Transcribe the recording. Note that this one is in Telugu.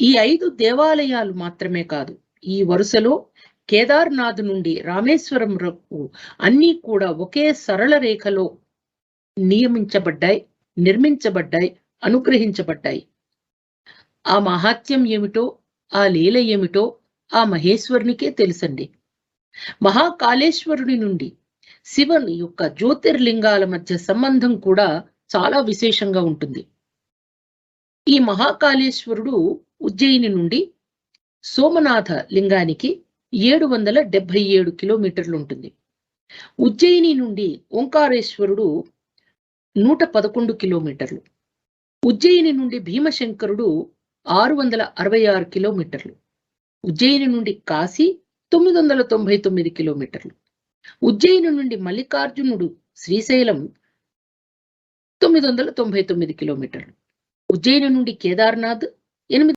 ఈ ఐదు దేవాలయాలు మాత్రమే కాదు ఈ వరుసలో కేదార్నాథ్ నుండి రామేశ్వరం వరకు అన్నీ కూడా ఒకే సరళ రేఖలో నియమించబడ్డాయి నిర్మించబడ్డాయి అనుగ్రహించబడ్డాయి. ఆ మహాత్యం ఏమిటో ఆ లీల ఏమిటో ఆ మహేశ్వరునికే తెలుసండి. మహాకాళేశ్వరుని నుండి శివుని యొక్క జ్యోతిర్లింగాల మధ్య సంబంధం కూడా చాలా విశేషంగా ఉంటుంది. ఈ మహాకాళేశ్వరుడు ఉజ్జయిని నుండి సోమనాథ లింగానికి ఏడు వందల డెబ్బై ఏడు కిలోమీటర్లు ఉంటుంది ఉజ్జయిని నుండి ఓంకారేశ్వరుడు నూట పదకొండు కిలోమీటర్లు. ఉజ్జయిని నుండి భీమశంకరుడు ఆరు వందల అరవై ఆరు కిలోమీటర్లు. ఉజ్జయిని నుండి కాశీ తొమ్మిది వందల తొంభై తొమ్మిది కిలోమీటర్లు. ఉజ్జయిని నుండి మల్లికార్జునుడు శ్రీశైలం తొమ్మిది వందల తొంభై తొమ్మిది కిలోమీటర్లు. ఉజ్జయిని నుండి కేదార్నాథ్ ఎనిమిది